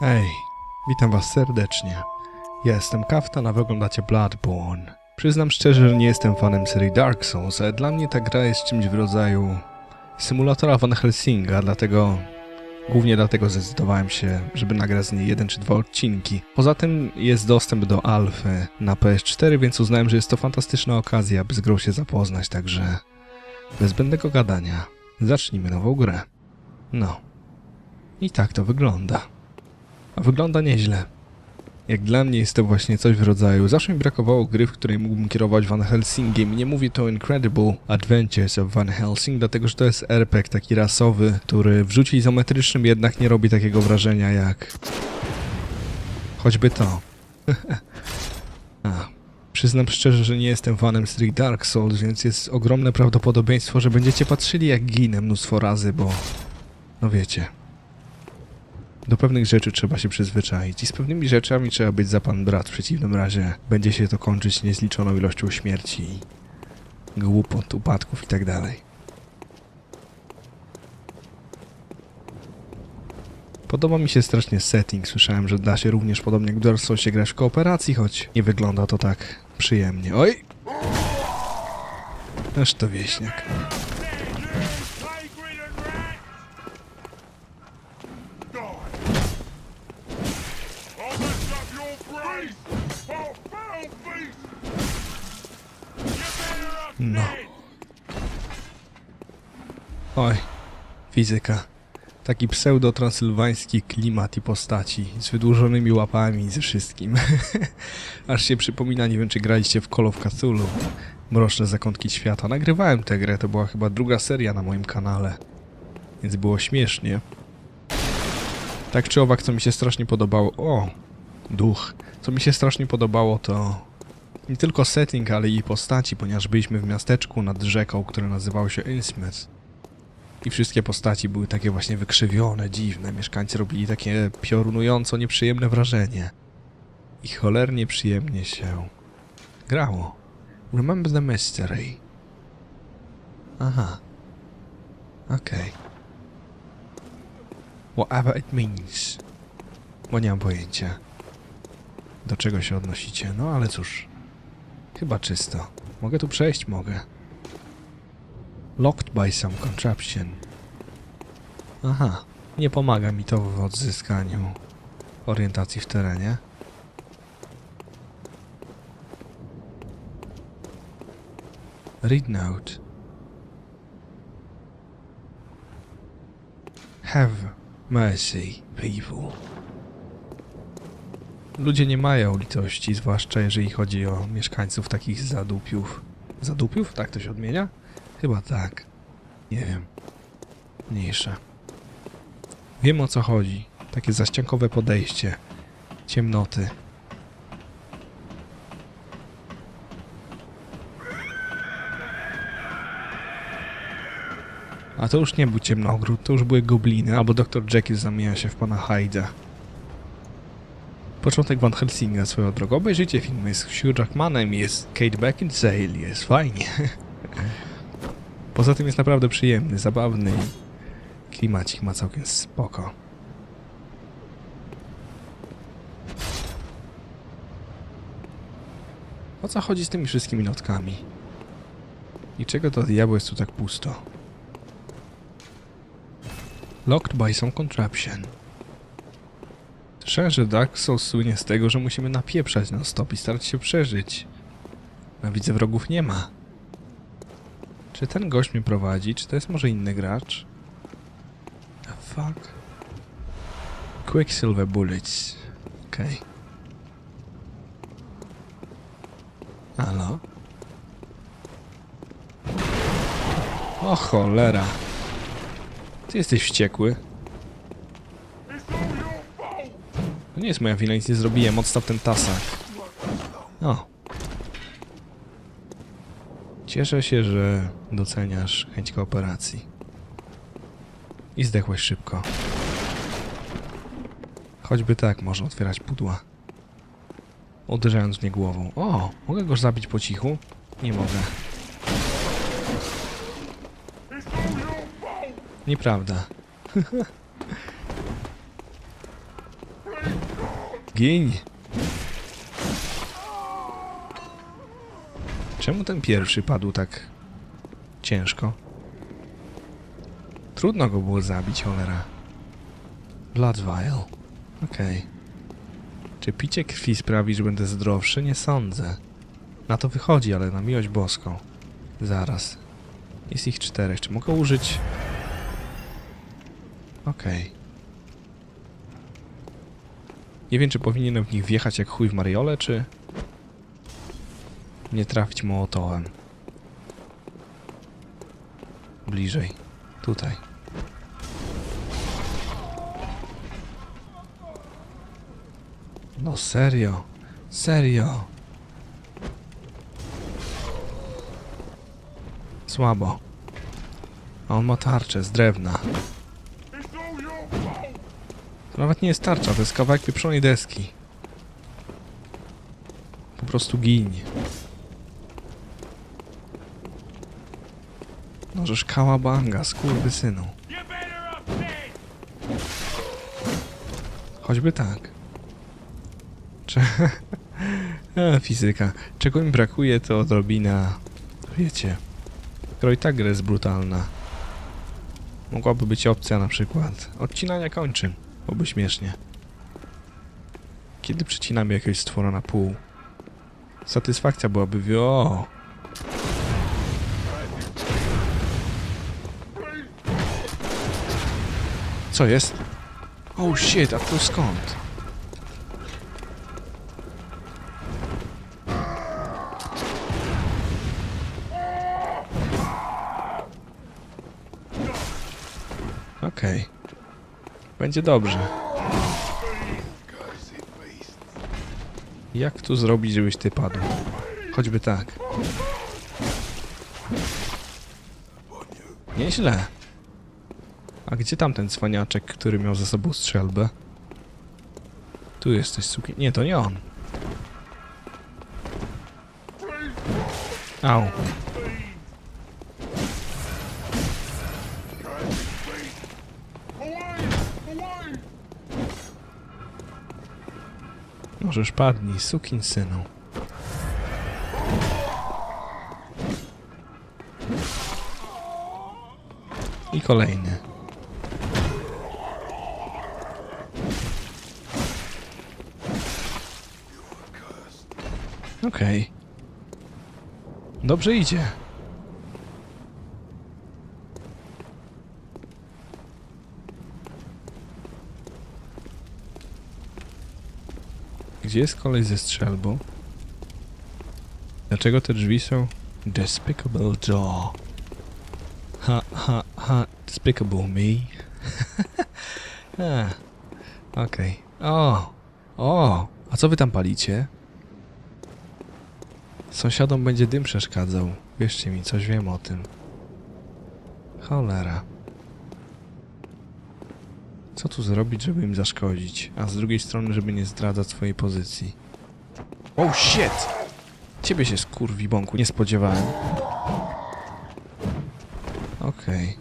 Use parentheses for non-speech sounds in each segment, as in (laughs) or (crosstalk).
Hej, witam was serdecznie. Ja jestem Kaftan, a wy Bloodborne. Przyznam szczerze, że nie jestem fanem serii Dark Souls, ale dla mnie ta gra jest czymś w rodzaju symulatora Van Helsinga, dlatego głównie dlatego zdecydowałem się, żeby nagrać z niej jeden czy dwa odcinki. Poza tym jest dostęp do alfy na PS4, więc uznałem, że jest to fantastyczna okazja, by z grą się zapoznać, także bez zbędnego gadania zacznijmy nową grę. No. I tak to wygląda. A wygląda nieźle. Jak dla mnie jest to właśnie coś w rodzaju. Zawsze mi brakowało gry, w której mógłbym kierować Van Helsingiem. Nie mówię to Incredible Adventures of Van Helsing, dlatego że to jest RPG taki rasowy, który w rzucie izometrycznym jednak nie robi takiego wrażenia jak. choćby to. (laughs) A. Przyznam szczerze, że nie jestem fanem serii Dark Souls, więc jest ogromne prawdopodobieństwo, że będziecie patrzyli jak ginę mnóstwo razy, bo. No wiecie. Do pewnych rzeczy trzeba się przyzwyczaić i z pewnymi rzeczami trzeba być za pan brat. W przeciwnym razie będzie się to kończyć niezliczoną ilością śmierci, głupot, upadków i tak. Podoba mi się strasznie setting. Słyszałem, że da się również podobnie jak w Dark Soulsie grać w kooperacji, choć nie wygląda to tak przyjemnie. Oj! Aż to wieśniak. Fizyka. Taki pseudo-transylwański klimat i postaci, z wydłużonymi łapami ze wszystkim. (laughs) Aż się przypomina, nie wiem czy graliście w Call of Cthulhu. Mroczne zakątki świata. Nagrywałem tę grę, to była chyba druga seria na moim kanale. Więc było śmiesznie. Tak czy owak, co mi się strasznie podobało... O! Duch. Co mi się strasznie podobało to... Nie tylko setting, ale i postaci, ponieważ byliśmy w miasteczku nad rzeką, które nazywało się Innsmouth. I wszystkie postaci były takie właśnie wykrzywione, dziwne. Mieszkańcy robili takie piorunująco nieprzyjemne wrażenie. I cholernie przyjemnie się grało. Remember the mystery. Aha. Okej. Whatever it means. Bo nie mam pojęcia. Do czego się odnosicie? No ale cóż. Chyba czysto. Mogę tu przejść? Mogę. Locked by some contraption. Aha, nie pomaga mi to w odzyskaniu orientacji w terenie. Read note. Have mercy, people. Ludzie nie mają litości, zwłaszcza jeżeli chodzi o mieszkańców takich zadupiów. Zadupiów? Tak to się odmienia? Chyba tak. Nie wiem. Mniejsze. Wiem o co chodzi. Takie zaściankowe podejście. Ciemnoty. A to już nie był ciemnogród, to już były gobliny, albo Dr. Jekyll zamienia się w pana Hyde'a. Początek Van Helsinga swoją drogą. Obejrzyjcie film, jest Hugh Jackmanem, jest Kate Beckinsale, jest fajnie. (laughs) Poza tym jest naprawdę przyjemny, zabawny i klimacik ma całkiem spoko. O co chodzi z tymi wszystkimi notkami? I czego to diabło jest tu tak pusto? Locked by some contraption. Słyszałem, że Dark Souls słynie z tego, że musimy napieprzać non stop i starać się przeżyć. A widzę wrogów nie ma. Czy ten gość mnie prowadzi? Czy to jest może inny gracz? The fuck? Quicksilver Bullets. Okej. Halo? O cholera. Ty jesteś wściekły. To nie jest moja wina, nic nie zrobiłem. Odstaw ten tasak. O. Cieszę się, że doceniasz chęć kooperacji. I zdechłeś szybko. Choćby tak można otwierać pudła. Uderzając w nie głową. O, mogę go zabić po cichu? Nie mogę. Nieprawda. (laughs) Giń! Czemu ten pierwszy padł tak ciężko? Trudno go było zabić, cholera. Blood vial. Okej. Czy picie krwi sprawi, że będę zdrowszy? Nie sądzę. Na to wychodzi, ale na miłość boską. Zaraz. Jest ich czterech. Czy mogę użyć... Okej. Nie wiem, czy powinienem w nich wjechać jak chuj w Mariole, czy... Nie trafić mołotołem. Bliżej. Tutaj. No serio. Serio. Słabo. A on ma tarczę z drewna. To nawet nie jest tarcza, to jest kawałek pieprzonej deski. Po prostu giń. Możesz kałabanga, up dead. Choćby tak. Cze... A, (laughs) fizyka. Czego mi brakuje to odrobina... Wiecie... Skoro i tak gra jest brutalna. Mogłaby być opcja na przykład odcinania kończyn. Byłoby śmiesznie. Kiedy przecinamy jakiegoś stwora na pół? Satysfakcja byłaby wie- Co jest? Oh shit, a tu skąd? Okej. Będzie dobrze. Jak tu zrobić, żebyś ty padł? Choćby tak. Nieźle. A gdzie tamten cwaniaczek, który miał ze sobą strzelbę? Tu jesteś, suki... Nie, to nie on. Au. Możesz padnij, sukin synu. I kolejny. Okej. Dobrze idzie. Gdzie jest kolej ze strzelbą? Dlaczego te drzwi są Despicable Jaw? Ha, ha, ha, despicable me. (laughs) okej. O, o, a co wy tam palicie? Sąsiadom będzie dym przeszkadzał. Wierzcie mi, coś wiem o tym. Cholera. Co tu zrobić, żeby im zaszkodzić? A z drugiej strony, żeby nie zdradzać swojej pozycji. Oh shit! Ciebie się skurwi bąku, nie spodziewałem. Okej.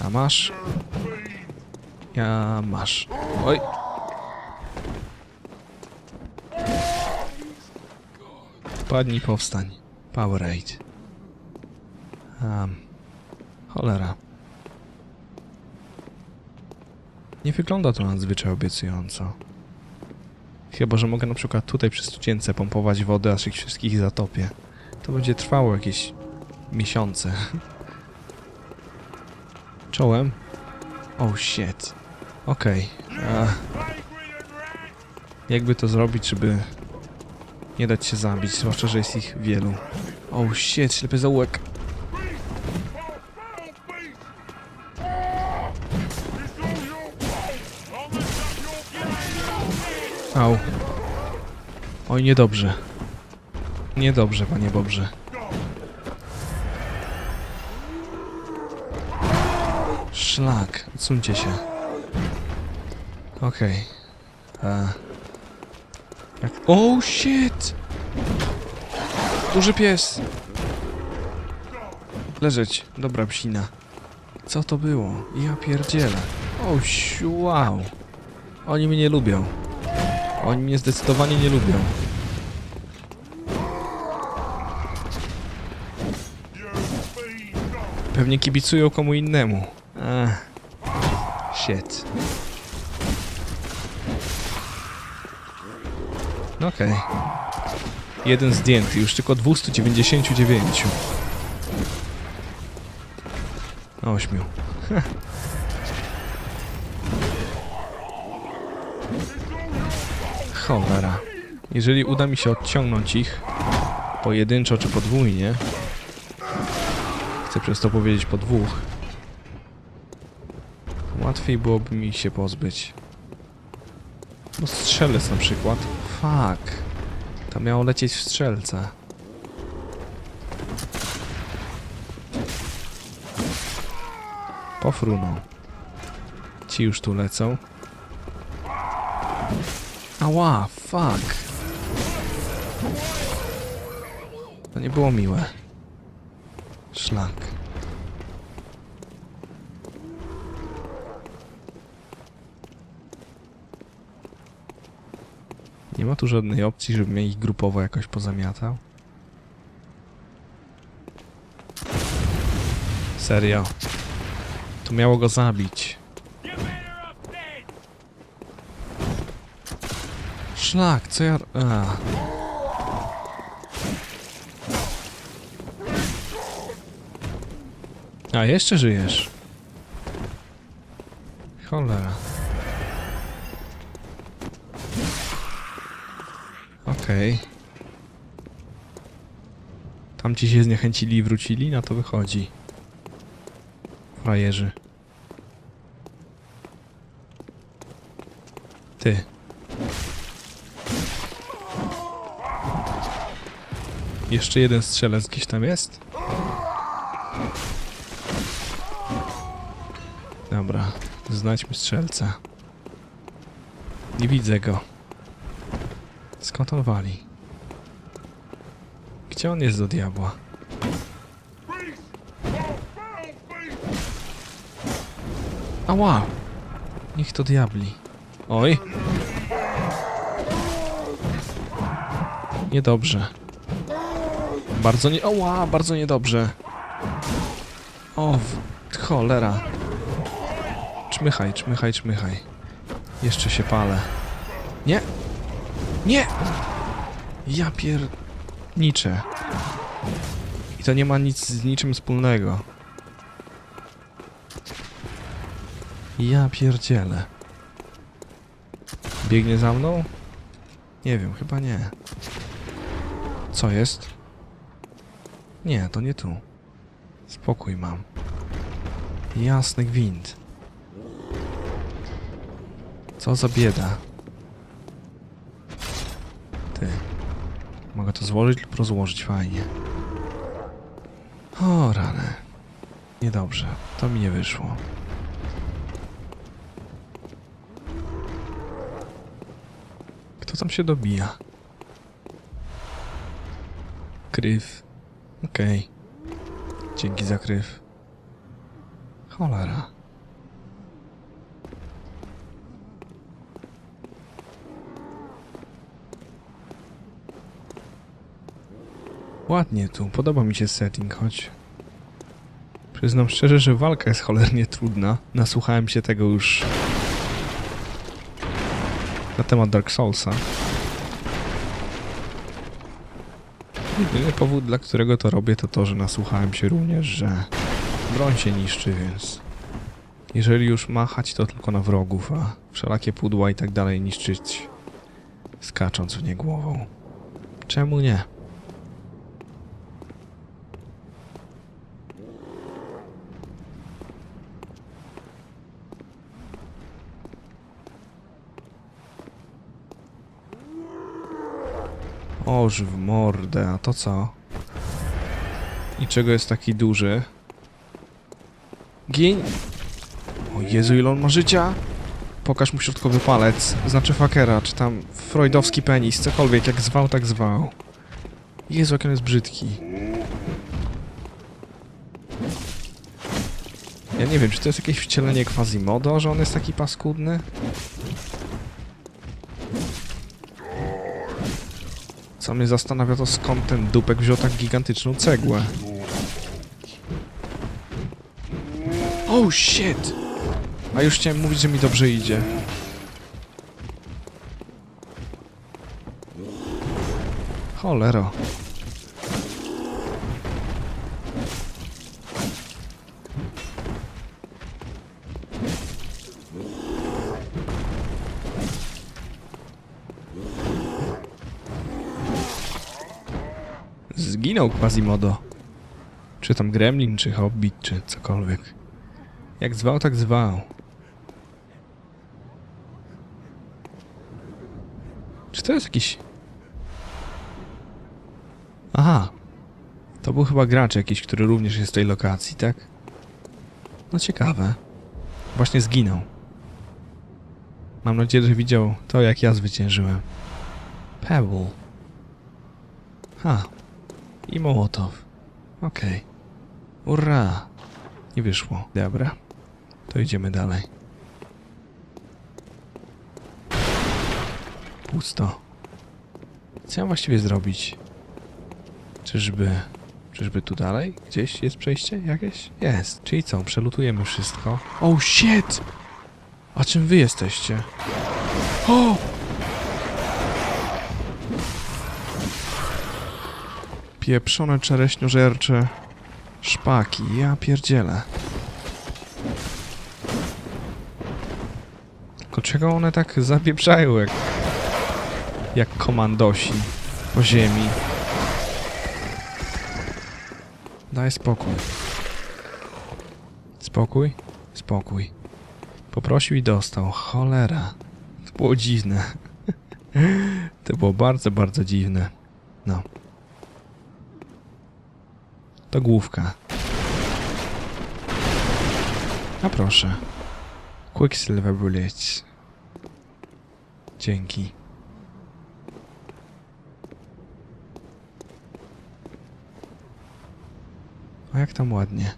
A masz? Ja masz. Oj! Padnij, powstań. Powerade. Um, cholera. Nie wygląda to nadzwyczaj obiecująco. Chyba, że mogę na przykład tutaj przy studzience pompować wodę, aż ich wszystkich zatopię. To będzie trwało jakieś miesiące. (laughs) Czołem? Oh shit. Okej. Okay. Jakby to zrobić, żeby nie dać się zabić, zwłaszcza, że jest ich wielu. Oh shit, ślepy zaułek. Au. Oj, niedobrze. Niedobrze, panie Bobrze. Szlak, odsuńcie się. Okej. Okay. Jak... Oh shit! Duży pies! Leżeć, dobra psina. Co to było? Ja pierdzielę. Oh, wow. Oni mnie nie lubią. Oni mnie zdecydowanie nie lubią. Pewnie kibicują komu innemu. Ech. Shit. Okej. Jeden zdjęty, już tylko 299. Ośmiu. (laughs) Cholera. Jeżeli uda mi się odciągnąć ich pojedynczo czy podwójnie, chcę przez to powiedzieć po dwóch, łatwiej byłoby mi się pozbyć. No strzelec na przykład. Fuck. To miało lecieć w strzelca. Pofrunął. Ci już tu lecą. Ała, fuck. To nie było miłe. Szlak. Nie ma tu żadnej opcji, żebym ja ich grupowo jakoś pozamiatał. Serio. To miało go zabić. Szlak, co ja... A. A, jeszcze żyjesz. Cholera. Okej. Tam ci się zniechęcili i wrócili, na to wychodzi. Frajerzy. Ty. Jeszcze jeden strzelec gdzieś tam jest? Dobra, znajdźmy strzelca. Nie widzę go. Skąd on wali? Gdzie on jest do diabła? Beast. Ała! Niech to diabli. Oj! Niedobrze. Bardzo nie... Oła! Bardzo niedobrze. O, cholera. Czmychaj, czmychaj, czmychaj. Jeszcze się palę. Nie! Nie! Ja pierniczę. I to nie ma nic z niczym wspólnego. Ja pierdzielę. Biegnie za mną? Nie wiem, chyba nie. Co jest? Nie, to nie tu. Spokój mam. Jasny gwint. Co za bieda. Ty. Mogę to złożyć lub rozłożyć fajnie. O, rany. Niedobrze. To mi nie wyszło. Kto tam się dobija? Kryw. Okej. Dzięki za kryw. Cholera. Ładnie tu, podoba mi się setting, choć... Przyznam szczerze, że walka jest cholernie trudna. Nasłuchałem się tego już na temat Dark Soulsa. Jedyny powód, dla którego to robię, to to, że nasłuchałem się również, że broń się niszczy, więc jeżeli już machać, to tylko na wrogów, a wszelakie pudła i tak dalej niszczyć skacząc w nie głową. Czemu nie? Oż w mordę, a to co? I czego jest taki duży? Gin! O Jezu, ile on ma życia! Pokaż mu środkowy palec, znaczy fakera, czy tam freudowski penis, cokolwiek, jak zwał, tak zwał. Jezu, jak on jest brzydki. Ja nie wiem, czy to jest jakieś wcielenie Quasimodo, że on jest taki paskudny? Co mnie zastanawia to skąd ten dupek wziął tak gigantyczną cegłę. Oh shit! A już chciałem mówić, że mi dobrze idzie. Cholero. Zginął Quasimodo. Czy tam gremlin, czy hobbit, czy cokolwiek. Jak zwał, tak zwał. Czy to jest jakiś... Aha. To był chyba gracz jakiś, który również jest w tej lokacji, tak? No ciekawe. Właśnie zginął. Mam nadzieję, że widział to, jak ja zwyciężyłem. Pebble. Ha. I Mołotow. Okej. Ura. Nie wyszło. Dobra. To idziemy dalej. Pusto. Co ja właściwie zrobić? Czyżby... Czyżby tu dalej? Gdzieś jest przejście jakieś? Jest. Czyli co? Przelutujemy wszystko. Oh shit! A czym wy jesteście? O! Pieprzone czereśniożercze szpaki. Ja pierdzielę. Tylko czego one tak zapieprzają jak... Jak komandosi po ziemi. Daj spokój. Spokój? Spokój. Poprosił i dostał. Cholera. To było dziwne. (laughs) to było bardzo, bardzo dziwne. No. To główka. A proszę. Quicksilver Bullets. Dzięki. A jak tam ładnie.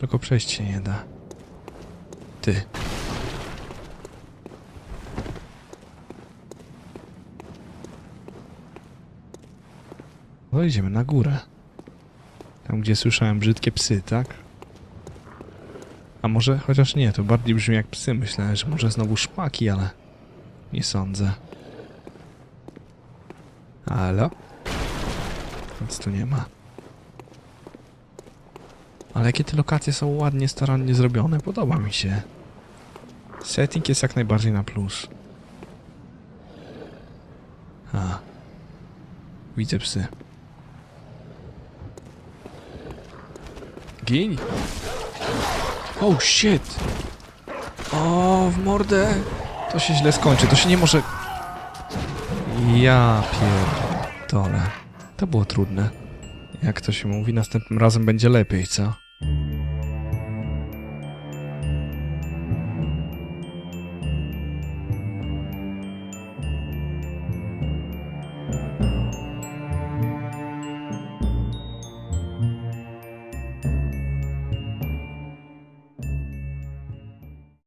Tylko przejść się nie da. Ty. No idziemy na górę. Gdzie słyszałem brzydkie psy, tak? A może, chociaż nie, to bardziej brzmi jak psy. Myślałem, że może znowu szpaki, ale nie sądzę. Halo? Nic tu nie ma. Ale jakie te lokacje są ładnie, starannie zrobione. Podoba mi się. Setting jest jak najbardziej na plus. A. Widzę psy. Gin? Oh shit! O, w mordę! To się źle skończy, to się nie może... Ja pierdolę. To było trudne. Jak to się mówi, następnym razem będzie lepiej, co?